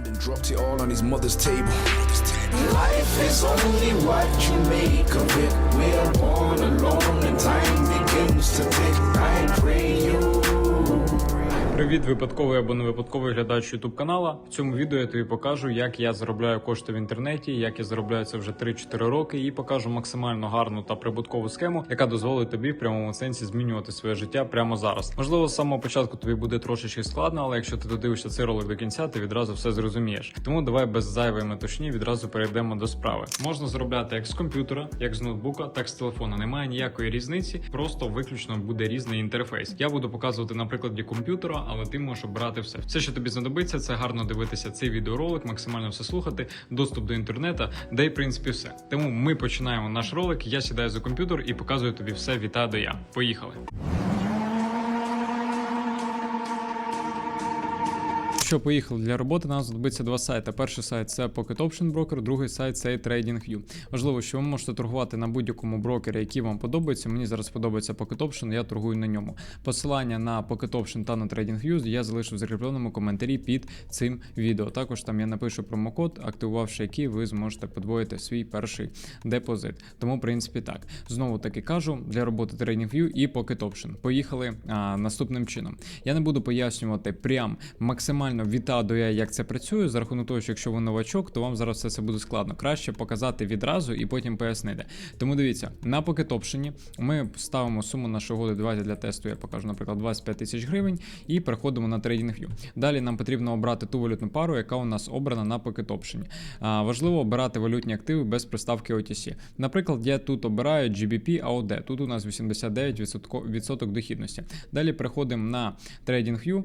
Then dropped it all on his mother's table. Life is only what you make of it. We're born alone and time begins to tick. I pray you. Привіт, випадковий або не випадковий глядач YouTube канала. В цьому відео я тобі покажу, як я заробляю кошти в інтернеті, як я заробляю це вже 3-4 роки, і покажу максимально гарну та прибуткову схему, яка дозволить тобі в прямому сенсі змінювати своє життя прямо зараз. Можливо, з самого початку тобі буде трошечки складно, але якщо ти додивишся цей ролик до кінця, ти відразу все зрозумієш. Тому давай без зайвої метушні відразу перейдемо до справи. Можна заробляти як з комп'ютера, як з ноутбука, так з телефона. Немає ніякої різниці, просто виключно буде різний інтерфейс. Я буду показувати на прикладі комп'ютера, але ти можеш обрати все. Все, що тобі знадобиться, це гарно дивитися цей відеоролик, максимально все слухати, доступ до інтернету, де й в принципі все. Тому ми починаємо наш ролик. Я сідаю за комп'ютер і показую тобі все Віта до Я. Поїхали. Що поїхали для роботи, нам знадобиться два сайти. Перший сайт це Pocket Option Broker, другий сайт це TradingView. Важливо, що ви можете торгувати на будь-якому брокері, який вам подобається. Мені зараз подобається Pocket Option, я торгую на ньому. Посилання на Pocket Option та на TradingView я залишу в закріпленому коментарі під цим відео. Також там я напишу промокод, активувавши який ви зможете подвоїти свій перший депозит. Тому, в принципі, так. Знову таки кажу, для роботи TradingView і Pocket Option. Поїхали а, наступним чином. Я не буду пояснювати прям максимально від А до Я, як це працює, за рахунок того, що якщо ви новачок, то вам зараз все це буде складно. Краще показати відразу і потім пояснити. Тому дивіться, на Option ми ставимо суму нашої угоди. Давайте для тесту я покажу, наприклад, 25 тисяч гривень, і переходимо на TradingView. Далі нам потрібно обрати ту валютну пару, яка у нас обрана на. А, важливо обирати валютні активи без приставки OTC. Наприклад, я тут обираю GBP AUD. Тут у нас 89% дохідності. Далі переходимо на TradingView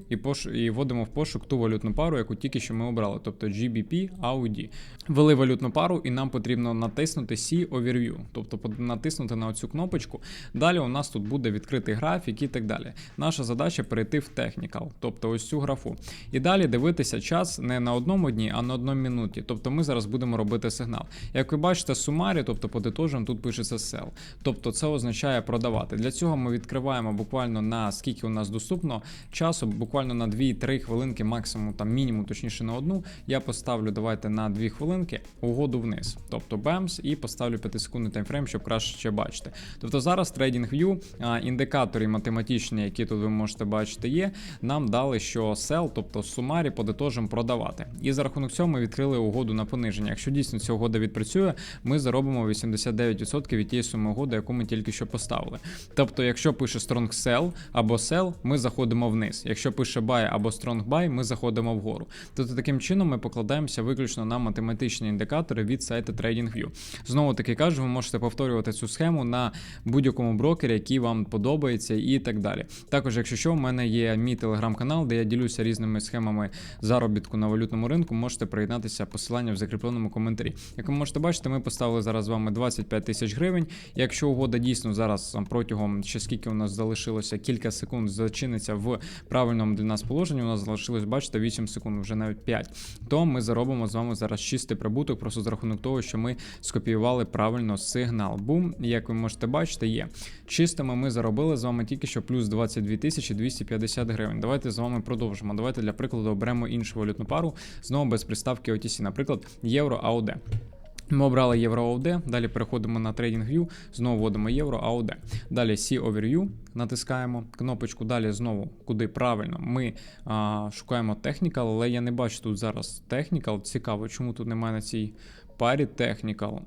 і вводимо в пошук ту валютну пару, яку тільки що ми обрали, тобто GBP AUD. Ввели валютну пару, і нам потрібно натиснути See Overview, тобто натиснути на цю кнопочку. Далі у нас тут буде відкритий графік і так далі. Наша задача перейти в Technical, тобто ось цю графу. І далі дивитися час не на одному дні, а на одному минуті. Тобто ми зараз будемо робити сигнал. Як ви бачите, сумарі, тобто подитожем, тут пишеться sell. Тобто це означає продавати. Для цього ми відкриваємо буквально на скільки у нас доступно часу, буквально на 2-3 хвилинки, максимум там мінімум, точніше на одну. Я поставлю давайте на 2 хвилинки угоду вниз. Тобто бемс, і поставлю 5 секундний таймфрейм, щоб краще ще бачити. Тобто зараз TradingView, індикатори математичні, які тут ви можете бачити, є. Нам дали, що sell, тобто сумарі подитожем продавати. І за рахунок цього ми відкрили угоду на пониження. Якщо дійсно ця угода відпрацює, ми заробимо 89% від тієї суми угоди, яку ми тільки що поставили. Тобто, якщо пише strong sell або sell, ми заходимо вниз. Якщо пише buy або strong buy, ми заходимо вгору. Тобто таким чином ми покладаємося виключно на математичні індикатори від сайту TradingView. Знову таки кажу, ви можете повторювати цю схему на будь-якому брокері, який вам подобається, і так далі. Також, якщо що, в мене є мій телеграм-канал, де я ділюся різними схемами заробітку на валютному ринку. Можете приєднатися посилання в закріпленому коментарі. Як ви можете бачити, ми поставили зараз з вами 25 тисяч гривень. Якщо угода дійсно зараз протягом ще скільки у нас залишилося кілька секунд зачиниться в правильному для нас положенні, у нас залишилось, бачите, 8 секунд, вже навіть 5, то ми заробимо з вами зараз чистий прибуток, просто за рахунок того, що ми скопіювали правильно сигнал. Бум, як ви можете бачити, є. Чистими ми заробили з вами тільки що плюс 22 тисячі 250 гривень. Давайте з вами продовжимо. Давайте для прикладу оберемо іншу валютну пару, знову без приставки OTC, наприклад, євро AUD. Ми обрали євро AUD, далі переходимо на TradingView, знову вводимо євро AUD. Далі See Overview, натискаємо кнопочку. Далі знову куди правильно. Ми а, шукаємо Technical, але я не бачу тут зараз Technical. Цікаво, чому тут немає на цій парі Technical.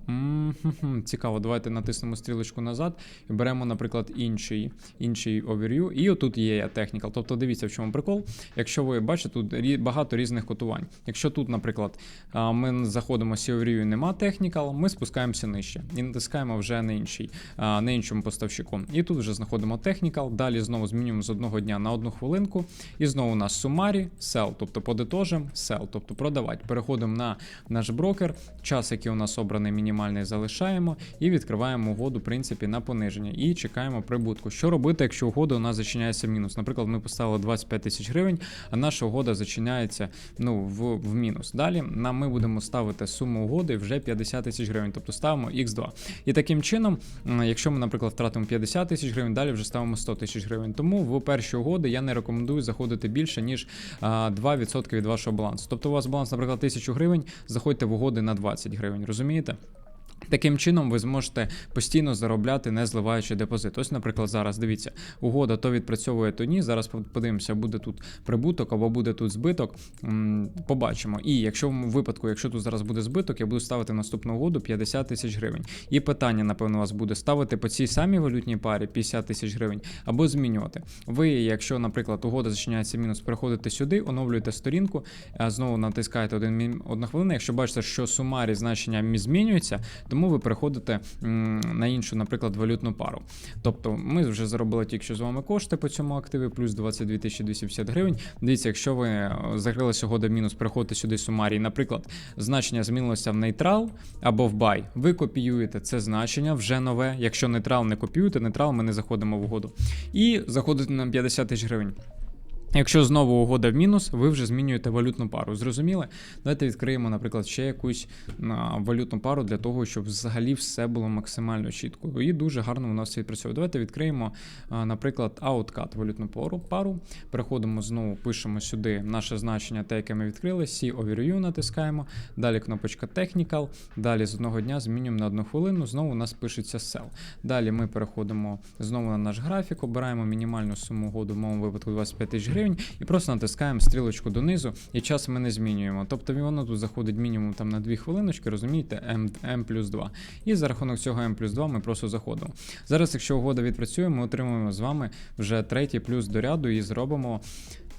Цікаво, давайте натиснемо стрілочку назад і беремо, наприклад, інший, інший overview. І отут є Technical. Тобто дивіться, в чому прикол. Якщо ви бачите, тут багато різних котувань. Якщо тут, наприклад, ми заходимо з overview нема Technical, ми спускаємося нижче і натискаємо вже на інший, на іншому поставщику. І тут вже знаходимо Technical, далі знову змінюємо з одного дня на одну хвилинку. І знову у нас сумарі, sell, тобто подитожим, sell, тобто продавати. Переходимо на наш брокер. Час час, який у нас обраний мінімальний, залишаємо і відкриваємо угоду, в принципі, на пониження і чекаємо прибутку. Що робити, якщо угода у нас зачиняється в мінус? Наприклад, ми поставили 25 тисяч гривень, а наша угода зачиняється ну, в, в мінус. Далі нам ми будемо ставити суму угоди вже 50 тисяч гривень, тобто ставимо x2. І таким чином, якщо ми, наприклад, втратимо 50 тисяч гривень, далі вже ставимо 100 тисяч гривень. Тому в перші угоди я не рекомендую заходити більше, ніж 2% від вашого балансу. Тобто у вас баланс, наприклад, 1000 гривень, заходьте в угоди на 20 гривень, розумієте? Таким чином, ви зможете постійно заробляти, не зливаючи депозит. Ось, наприклад, зараз дивіться, угода то відпрацьовує, то ні. Зараз подивимося, буде тут прибуток або буде тут збиток. Побачимо. І якщо в випадку, якщо тут зараз буде збиток, я буду ставити наступну угоду 50 тисяч гривень. І питання, напевно, у вас буде ставити по цій самій валютній парі 50 тисяч гривень або змінювати. Ви, якщо, наприклад, угода зачиняється мінус, переходите сюди, оновлюєте сторінку, знову натискаєте один одна хвилина. Якщо бачите, що сумарі значення мі- змінюються, тому ви переходите на іншу, наприклад, валютну пару. Тобто ми вже заробили тільки що з вами кошти по цьому активі, плюс 22 250 гривень. Дивіться, якщо ви е, закрилися угода в мінус, переходите сюди сумарій, наприклад, значення змінилося в нейтрал або в бай. Ви копіюєте це значення вже нове. Якщо нейтрал не копіюєте, нейтрал ми не заходимо в угоду. І заходите на 50 тисяч гривень. Якщо знову угода в мінус, ви вже змінюєте валютну пару. Зрозуміли? Давайте відкриємо, наприклад, ще якусь валютну пару для того, щоб взагалі все було максимально чітко. І дуже гарно у нас відпрацьовує. Давайте відкриємо, наприклад, Outcut валютну пару. пару. Переходимо знову, пишемо сюди наше значення, те, яке ми відкрили. C Overview натискаємо. Далі кнопочка Technical. Далі з одного дня змінюємо на одну хвилину. Знову у нас пишеться Sell. Далі ми переходимо знову на наш графік, обираємо мінімальну суму угоду, в моєму випадку 25 тисяч гривень, і просто натискаємо стрілочку донизу, і час ми не змінюємо. Тобто воно тут заходить мінімум там на 2 хвилиночки, розумієте, M, М плюс 2. І за рахунок цього M плюс 2 ми просто заходимо. Зараз, якщо угода відпрацює, ми отримуємо з вами вже третій плюс до ряду і зробимо.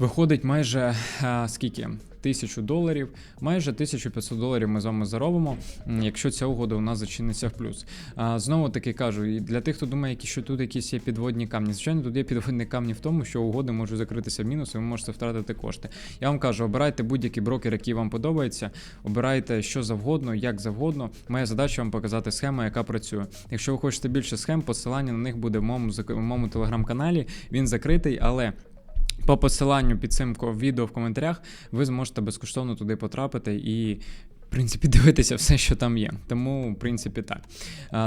Виходить майже а, скільки? Тисячу доларів, майже 1500 доларів ми з вами заробимо, якщо ця угода у нас зачиниться в плюс. А, знову таки кажу, і для тих, хто думає, що тут якісь є підводні камні. Звичайно, тут є підводні камні в тому, що угоди можуть закритися в мінус, і ви можете втратити кошти. Я вам кажу, обирайте будь-який брокер, який вам подобається, обирайте що завгодно, як завгодно. Моя задача вам показати схему, яка працює. Якщо ви хочете більше схем, посилання на них буде в моєму, моєму телеграм-каналі. Він закритий, але. По посиланню під цим відео в коментарях ви зможете безкоштовно туди потрапити і. В принципі, дивитися все, що там є. Тому, в принципі, так.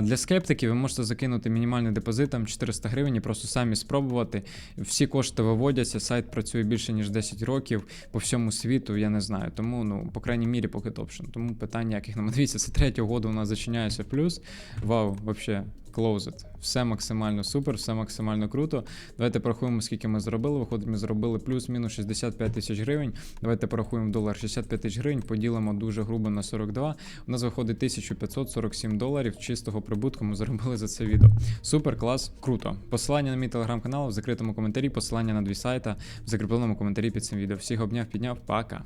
Для скептиків ви можете закинути мінімальний депозит там 400 гривень і просто самі спробувати. Всі кошти виводяться, сайт працює більше ніж 10 років по всьому світу, я не знаю. Тому, ну, по крайній мірі, поки топшн. Тому питань ніяких нема. Дивіться, це третя угода у нас зачиняється плюс. Вау, взагалі, close it. Все максимально супер, все максимально круто. Давайте порахуємо, скільки ми зробили. Виходить, ми зробили плюс-мінус 65 тисяч гривень. Давайте порахуємо долар 65 тисяч гривень, поділимо дуже грубо на 42. У нас виходить 1547 доларів чистого прибутку. Ми заробили за це відео. Супер, клас, круто. Посилання на мій телеграм-канал в закритому коментарі, посилання на дві сайта в закріпленому коментарі під цим відео. Всіх обняв, підняв, пока.